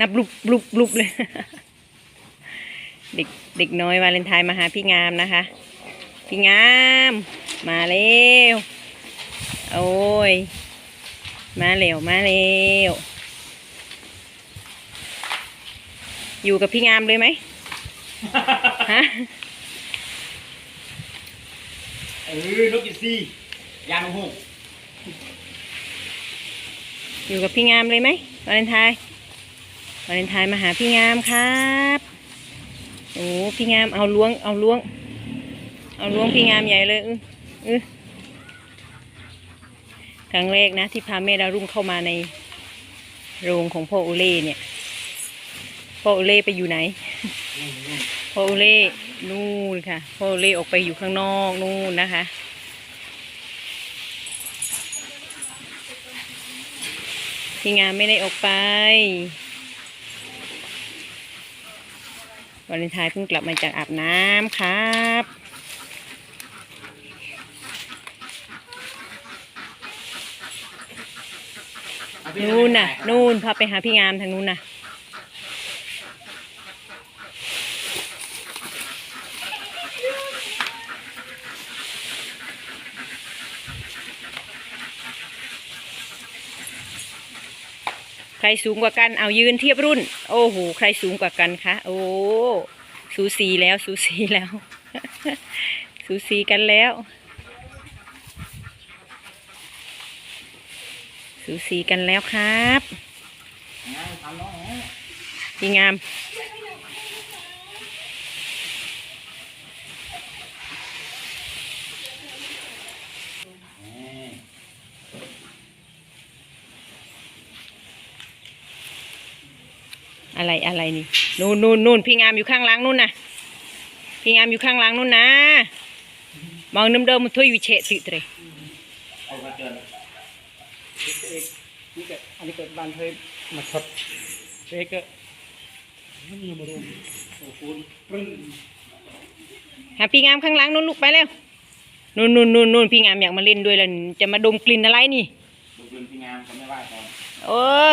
นับลุบลุบลุบเลย เด็กเด็กน้อยวาเลนไทน์มาหาพี่งามนะคะ พี่งาม มาเร็ว โอ้ย มาเร็ว มาเร็ว อยู่กับพี่งามเลยไหมฮะเออนกอีซี่ยางหูอยู่กับพี่งามเลยไหมวาเลนไทน์ วาเลนไทน์มาหาพี่งามครับโอ้พี่งามเอาล้วงเอาล้วง เอาล้วงพี่งามใหญ่เลยอื้ออครั้งแรกนะ ที่พาแม่ดารุ่งเข้ามาในโรงของพ่อโอเล่เนี่ยพ่อโอเล่ไปอยู่ไหนพ่อโอเล่นู่นค่ะพ่อโอเล่ออกไปอยู่ข้างนอกนู่นนะคะพี่งามไม่ได้ออกไป วาเลนไทน์เพิ่งกลับมาจากอาบน้ำครับนู่นน่ะนู่นพาไปหาพี่งามทางนู้นน่ะ สูงกว่ากัน เอายืนเทียบรุ่น โอ้โห ใครสูงกว่ากันคะ โอ้ สูสีแล้ว สูสีแล้ว สูสีกันแล้ว สูสีกันแล้วครับดีงาม อะไรอะไรนี่นู่นนู่นนู่นพี่งามอยู่ข้างหล้างนู่นนะพี่งามอยู่ข้างหล้างนู่นนะมองน้ำเดิมมันถ้วยวิเชติเตรเอามาเจอนี่ก็อันนี้เกิดบ้านเคยมาชดเอกก็ไม่มีมาดูโอ้โหปรึ้งหาพี่งามข้างหล้างนู่นลูกไปแล้วนู่นนู่นนู่นนู่นพี่งามอยากมาเล่นด้วยแล้วนี่จะมาดมกลิ่นอะไรนี่ดูเป็นพี่งามเขาไม่ว่าก่อนเออ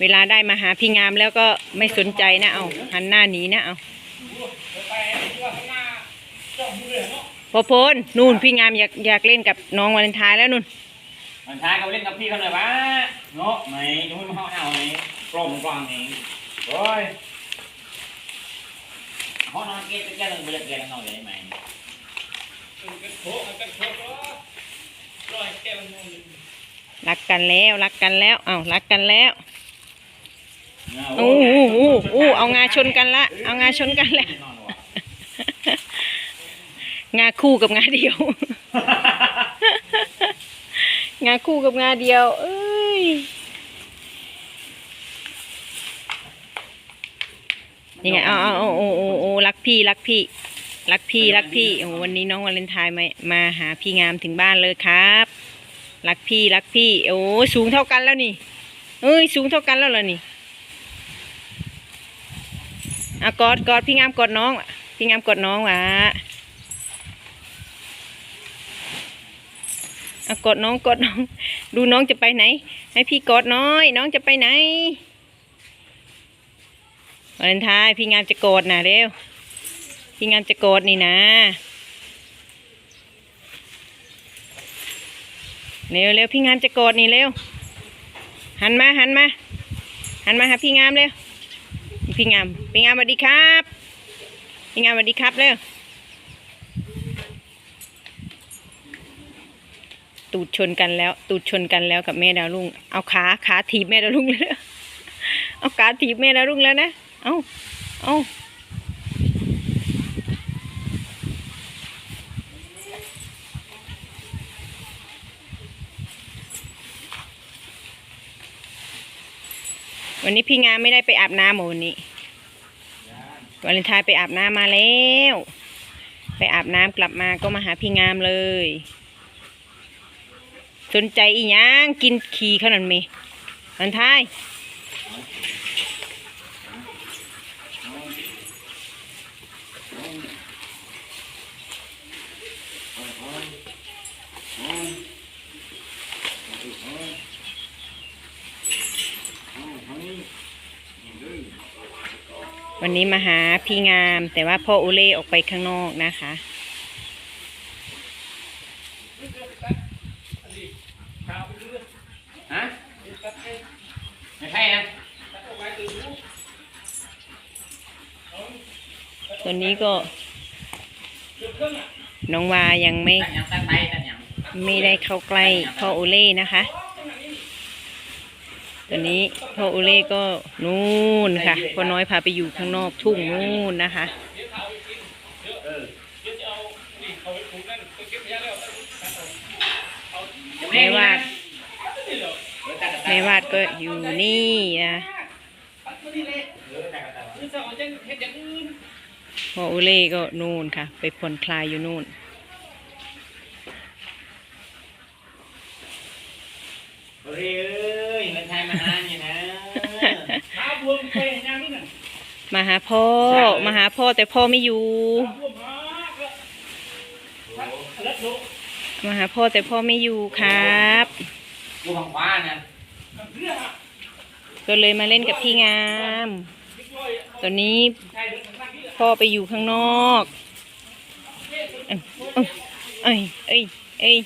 เวลาได้มาหาพี่งามแล้วก็ไม่สนใจนะเอาหันหน้าหนีนะเอาพอพลนู่นพี่งามอยากอยากเล่นกับน้องวาเลนไทน์แล้วนู่นมันท้ายเขาเล่นกับพี่เขาหน่อยวะเนาะไหนดูให้มันห่อเห่าไหนกลมกลางนี่โอ้ยห้องนอนเกตจะแก้ลงไปเลยแก้ลงนอนเลยไหมโอ้กันโคตรร้อยแก้วมองรักกันแล้วรักกันแล้วเอารักกันแล้ว โอ้อู้อู้อู้เอางาชนกันละ เอางาชนกันแล้ว งาคู่กับงาเดียว งาคู่กับงาเดียว เอ้ย ยังไงเอาเอาเอาโอ้โอ้โอ้รักพี่รักพี่ รักพี่รักพี่ โอ้วันนี้น้องวาเลนไทน์มามาหาพี่งามถึงบ้านเลยครับ รักพี่รักพี่ โอ้สูงเท่ากันแล้วนี่ เอ้ยสูงเท่ากันแล้วเหรอนี่ อะกอดกอดพี่งามกอดน้องว่ะพี่งามกอดน้องว่ะอะกอดน้องกอดน้อง ดูน้องจะไปไหน ให้พี่กอดน้อย น้องจะไปไหนวาเลนไทน์พี่งามจะกอดนะเร็วพี่งามจะกอดนี่นะเร็วเร็วพี่งามจะกอดนี่เร็วหันมาหันมาหันมาหาพี่งามเร็ว พี่งาม พี่งามสวัสดีครับ พี่งามสวัสดีครับเร็วตูดชนกันแล้ว ตูดชนกันแล้วกับแม่ดาวรุ่ง เอาขาขาถีบแม่ดาวรุ่งเลยนะเอาขาถีบแม่ดาวรุ่งแล้วนะ เอาเอาวันนี้พี่งามไม่ได้ไปอาบน้ำเหรอวันนี้ วาเลนไทน์ไปอาบน้ำมาแล้ว ไปอาบน้ำกลับมาก็มาหาพี่งามเลย สนใจอีหยังกินขี่ขนาดมีวันท้า วันนี้มาหาพี่งาม แต่ว่าพ่อโอเล่ออกไปข้างนอกนะคะ ฮะไม่ใช่นะตอนนี้ก็น้องวายังไม่ตัดยังตัดไปตัดยังไม่ได้เข้าใกล้พ่อโอเล่นะคะ ตอนนี้พ่อโอเล่ก็นู่นค่ะพ่อน้อยพาไปอยู่ข้างนอกทุ่งนู่นนะคะแม่วาดแม่วาดก็อยู่นี่นะพ่อโอเล่ก็นู่นค่ะ ไปผ่อนคลายอยู่นู่นเฮ้ยเอ้ยมันใช่มาหานี่นะ ขาบว มไปยังนี่น่ะมาหาพ่อ มาหาพ่อแต่พ่อไม่อยู่ขาบวมมากแล้วแล้วโลมาหาพ่อแต่พ่อไม่อยู่ครับกูฝั่งขวานะเรื่องอะก็เลยมาเล่นกับพี่งามบิ๊กลอยตอนนี้ใช่เรื่องข้างนี้พ่อไปอยู่ข้างนอก เอ้ย เอ้ย เอ้ย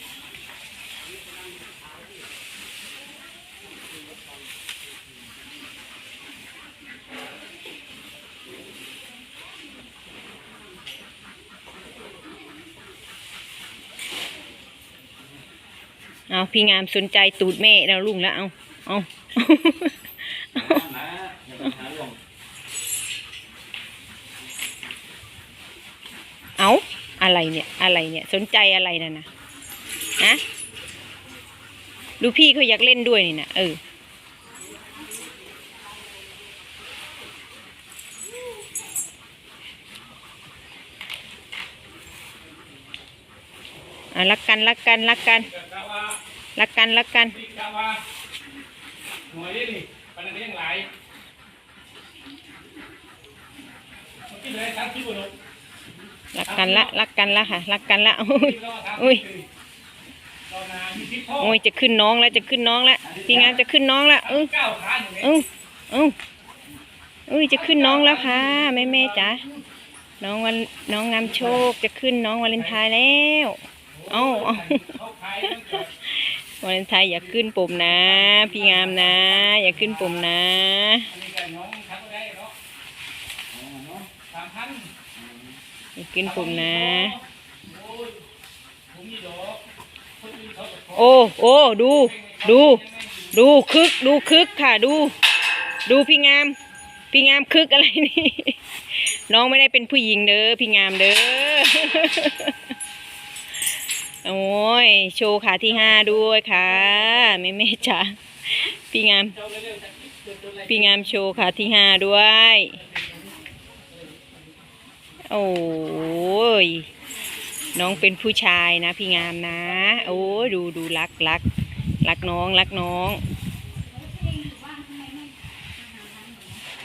เอาพี่งามสนใจตูดแม่แล้วลุงแล้วเอาเอาเอาอะไรเนี่ยอะไรเนี่ยสนใจอะไรนะ่ะนะฮะดูพี่เขาอยากเล่นด้วยนี่นะเออ อะรักกันรักกันรักกันรักกันรักกันบิ๊กกะว่าหน่วยนี่ปนันยังหลายกินเลยครับที่บุรุษรักกันละรักกันละค่ะรักกันละโอ้ยอุ้ยโอ้ยจะขึ้นน้องแล้วจะขึ้นน้องแล้วพี่งามจะขึ้นน้องแล้วเออก้าวขาอยู่เนี่ยเอ้าเอ้าเอ้ยจะขึ้นน้องแล้วค่ะแม่แม่จ๋าน้องวันน้องงามโชคจะขึ้นน้องวาเลนไทน์แล้ว เอ้าเอ้าเขาขายตั้งแต่วาเลนไทน์อย่าขึ้นปุ่มนะ พี่งามนะ อย่าขึ้นปุ่มนะอย่าขึ้นปุ่มนะโอ้โอ้โอ้ดู ดู ดูคึก ดูคึกค่ะดู ดูพี่งาม พี่งามคึกอะไรนี่ น้องไม่ได้เป็นผู้หญิงเด้อพี่งามเด้อ โอ้ย โชว์ขาที่ห้าด้วยค่ะแม่แม่จ๋าพี่งาม พี่งามโชว์ขาที่ห้าด้วย โอ้ย น้องเป็นผู้ชายนะ พี่งามนะ โอ้ยดูดูรักรักรักน้องรักน้อง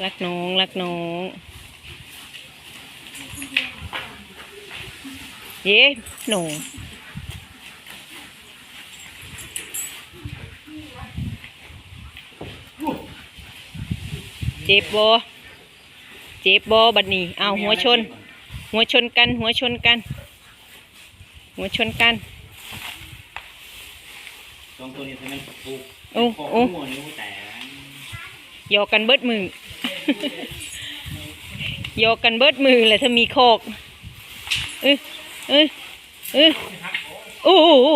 รักน้องรักน้องเย้หนู เจ็บบ่เจ็บบ่บัดนี้เอาหัวชน หัวชนกัน หัวชนกัน หัวชนกันตรงตัวนี้ทำไมปลูกโอ้โอ้โอ้โหนิ้วแต่หยอกกันเบิดมือหยอกกันเบิดมือแหละถ้ามีโคอกเอ้ยเอ้ยเอ้ยโอ้โอ้โอ้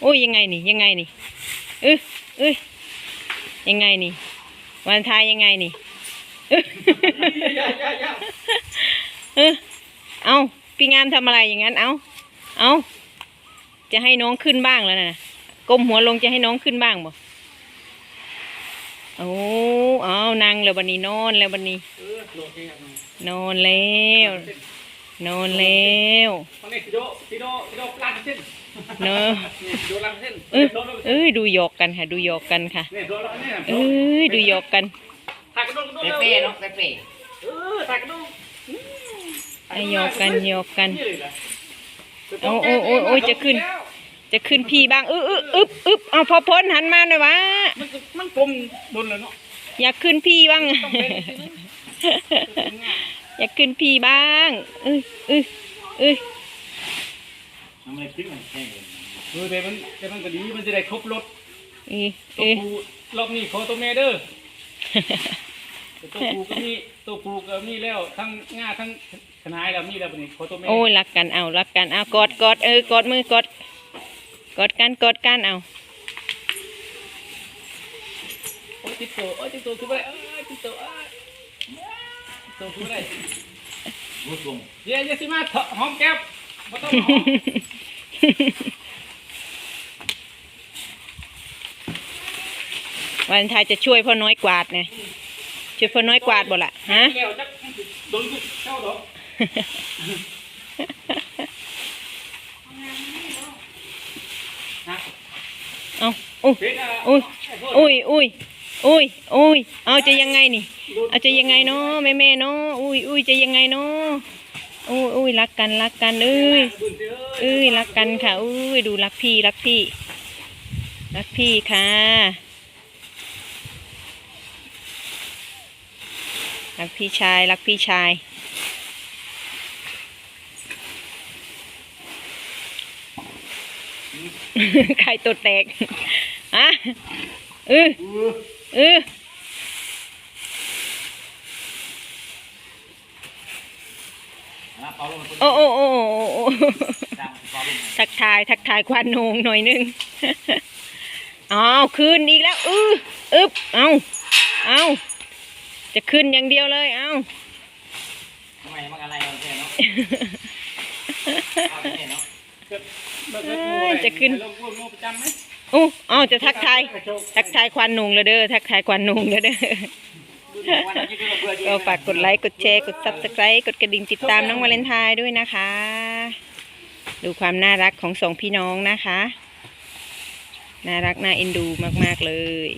โอ้ยยังไงนี่ยังไงนี่เอ้ยเอ้ยยังไงนี่วันทายยังไงนี่ เออเอาพี่งามทำอะไรอย่างนั้น เอาเอาจะให้น้องขึ้นบ้างแล้วนะก้มหัวลงจะให้น้องขึ้นบ้างบ่โอ้เอานั่งแล้วบันนี้นอนแล้วบันนี้ นอนแล้ว นอนแล้วตอนนี้กิโลกิโลกิโลล้านเส้นเนอะนี่กิโลล้านเส้นเอ้ยดูหยอกกันค่ะ ดูหยอกกันค่ะเนี่ยโดนแล้วเนี่ยเอ้ยดูหยอกกัน ถ่ายกระโดดกระโดดเป๊ะเร็วเป๊ะเนาะเป๊ะเป๊ะเออถ่ายกระโดดไอ้หยอกกันหยอกกันนี่เลยเหรอโอ้โอ้โอ้โอ้จะขึ้น จะขึ้นพี่บ้างอึ๊บอึ๊บอึ๊บอึ๊บเอาพอพ้นหันมาหน่อยวะมันก็มันกลมบนเลยเนาะอยากขึ้นพี่บ้างต้องเป็นสินะอยากขึ้นพี่บ้างเอ้ยเอ้ยเอ้ยทำไมพริกมันแห้งเลยเออแต่มันแต่มันก็ดีมันจะได้ครบรถเอ้ยตัวเอ้ยปูรอบนี้ขอตัวแม่เด้อแต่ตัวปูก็มีตัวปูก็มีแล้วทั้งง่าทั้งขนายแล้วมีแล้วบัดนี้ขอตัวแม่โอ้ยรักกันเอารักกันเอากอดกอดเออกอดมือกอดกอดกันกอดกันเอาโอ้ยติดตัวโอ้ยติดตัวคือบ่ไปเอ้ยติดตัวเอ้ยติดตัวคือบ่ไปรู้ทรงเย้เยสิมาเถาะหอมแก้มบ่ต้องหอมวันไทายจะช่วยพ่อน้อยกวาดไง ช่วยพ่อน้อยกวาดบ่ล่ะฮะแล้วจักโดนเข้าดอกฮะเอาอุ้ยเพชรอะอุ้ยอุ้ยอุ้ยอุ้ยอุ้ยเอาจะยังไงนี่ เอาจะยังไงเนาะแม่แม่เนาะอุ้ยอุ้ยจะยังไงเนาะอุ้ยอุ้ยรักกันรักกันเอ้ยเอ้ยรักกันค่ะอุ้ยดูรักพี่รักพี่ รักพี่ค่ะ รักพี่ชาย รักพี่ชาย ไข่ตัวแตกฮะเออเออนะเปาลงโอ้โอ้โอ้โอ้โอ้ตามเปาลงทักทาย ทักทายควันโหนงหน่อยนึงอ้าวขึ้นอีกแล้ว อืออึบเอาเอา จะขึ้นอย่างเดียวเลย เอาทำไมมันอะไรเราเนี่ยเนาะเอาเนี่ยเนาะจะขึ้นลงพวกโลประจำไหมอู้เอาจะทักทายทักทายควันโหนงเลยเด้อทักทายควันโหนงเลยเด้อวันนี้ก็เบื่ออยู่ก็ฝากกดไลค์กดแชร์กด subscribe กดกระดิ่งติดตามน้องวาเลนไทน์ด้วยนะคะ ดูความน่ารักของสองพี่น้องนะคะ น่ารักน่าเอ็นดูมากๆเลย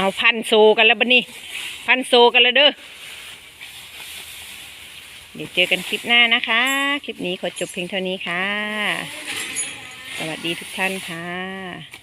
เอาพันโซกันแล้วบันนี้ พันโซกันแล้วเด้อเดี๋ยวเจอกันคลิปหน้านะคะ คลิปนี้ขอจบเพียงเท่านี้ค่ะ สวัสดีทุกท่านค่ะ